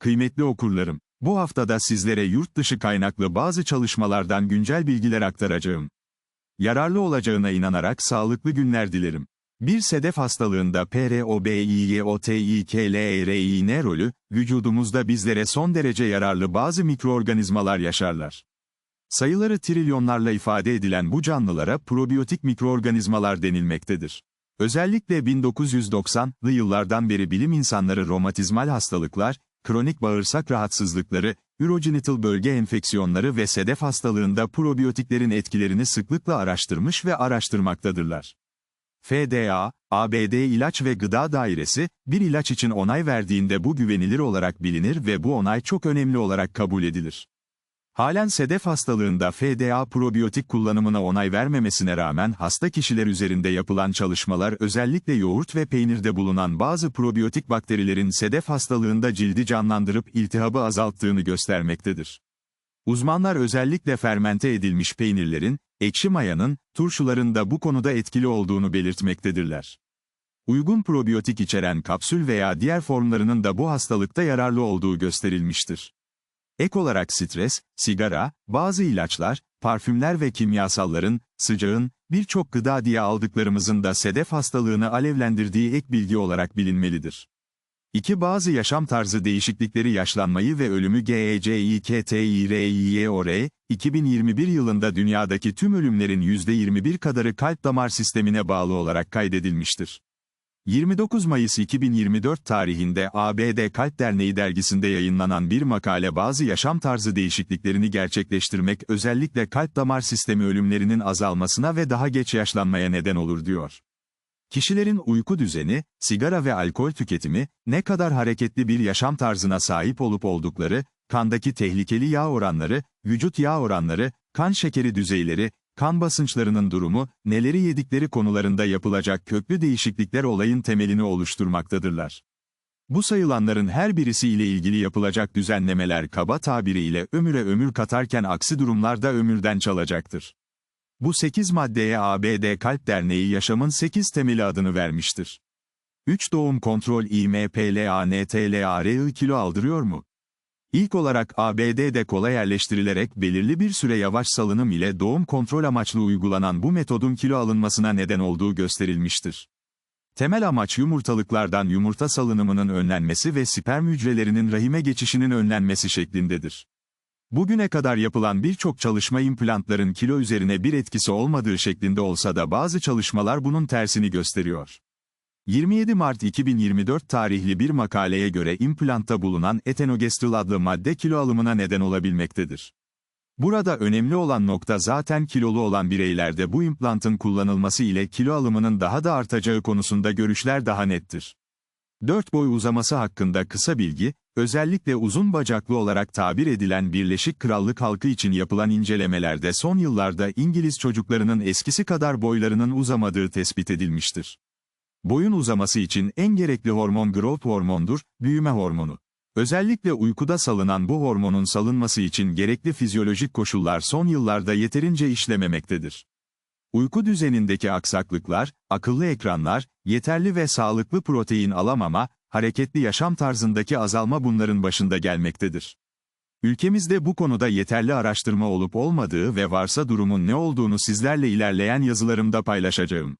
Kıymetli okurlarım, bu haftada sizlere yurt dışı kaynaklı bazı çalışmalardan güncel bilgiler aktaracağım. Yararlı olacağına inanarak sağlıklı günler dilerim. Bir sedef hastalığında PROBİYOTİKLERİN rolü, vücudumuzda bizlere son derece yararlı bazı mikroorganizmalar yaşarlar. Sayıları trilyonlarla ifade edilen bu canlılara probiyotik mikroorganizmalar denilmektedir. Özellikle 1990'lı yıllardan beri bilim insanları romatizmal hastalıklar, kronik bağırsak rahatsızlıkları, urogenital bölge enfeksiyonları ve sedef hastalığında probiyotiklerin etkilerini sıklıkla araştırmış ve araştırmaktadırlar. FDA, ABD İlaç ve Gıda Dairesi, bir ilaç için onay verdiğinde bu güvenilir olarak bilinir ve bu onay çok önemli olarak kabul edilir. Halen sedef hastalığında FDA probiyotik kullanımına onay vermemesine rağmen hasta kişiler üzerinde yapılan çalışmalar özellikle yoğurt ve peynirde bulunan bazı probiyotik bakterilerin sedef hastalığında cildi canlandırıp iltihabı azalttığını göstermektedir. Uzmanlar özellikle fermente edilmiş peynirlerin, ekşi mayanın, turşuların da bu konuda etkili olduğunu belirtmektedirler. Uygun probiyotik içeren kapsül veya diğer formlarının da bu hastalıkta yararlı olduğu gösterilmiştir. Ek olarak stres, sigara, bazı ilaçlar, parfümler ve kimyasalların, sıcağın, birçok gıda diye aldıklarımızın da sedef hastalığını alevlendirdiği ek bilgi olarak bilinmelidir. İki bazı yaşam tarzı değişiklikleri yaşlanmayı ve ölümü E GECIKTİRİYOR, 2021 yılında dünyadaki tüm ölümlerin %21 kadarı kalp damar sistemine bağlı olarak kaydedilmiştir. 29 Mayıs 2024 tarihinde ABD Kalp Derneği dergisinde yayınlanan bir makale bazı yaşam tarzı değişikliklerini gerçekleştirmek özellikle kalp damar sistemi ölümlerinin azalmasına ve daha geç yaşlanmaya neden olur diyor. Kişilerin uyku düzeni, sigara ve alkol tüketimi, ne kadar hareketli bir yaşam tarzına sahip olup oldukları, kandaki tehlikeli yağ oranları, vücut yağ oranları, kan şekeri düzeyleri, kan basınçlarının durumu, neleri yedikleri konularında yapılacak köklü değişiklikler olayın temelini oluşturmaktadırlar. Bu sayılanların her birisi ile ilgili yapılacak düzenlemeler kaba tabiriyle ömüre ömür katarken aksi durumlarda ömürden çalacaktır. Bu 8 maddeye ABD Kalp Derneği yaşamın 8 temeli adını vermiştir. 3 doğum kontrol IMPLANTLARI kilo aldırıyor mu? İlk olarak ABD'de kolay yerleştirilerek belirli bir süre yavaş salınım ile doğum kontrol amaçlı uygulanan bu metodun kilo alınmasına neden olduğu gösterilmiştir. Temel amaç yumurtalıklardan yumurta salınımının önlenmesi ve sperm hücrelerinin rahime geçişinin önlenmesi şeklindedir. Bugüne kadar yapılan birçok çalışma implantların kilo üzerine bir etkisi olmadığı şeklinde olsa da bazı çalışmalar bunun tersini gösteriyor. 27 Mart 2024 tarihli bir makaleye göre implantta bulunan etenogestrel adlı madde kilo alımına neden olabilmektedir. Burada önemli olan nokta zaten kilolu olan bireylerde bu implantın kullanılması ile kilo alımının daha da artacağı konusunda görüşler daha nettir. 4 boy uzaması hakkında kısa bilgi, özellikle uzun bacaklı olarak tabir edilen Birleşik Krallık halkı için yapılan incelemelerde son yıllarda İngiliz çocuklarının eskisi kadar boylarının uzamadığı tespit edilmiştir. Boyun uzaması için en gerekli hormon growth hormondur, büyüme hormonu. Özellikle uykuda salınan bu hormonun salınması için gerekli fizyolojik koşullar son yıllarda yeterince işlememektedir. Uyku düzenindeki aksaklıklar, akıllı ekranlar, yeterli ve sağlıklı protein alamama, hareketli yaşam tarzındaki azalma bunların başında gelmektedir. Ülkemizde bu konuda yeterli araştırma olup olmadığı ve varsa durumun ne olduğunu sizlerle ilerleyen yazılarımda paylaşacağım.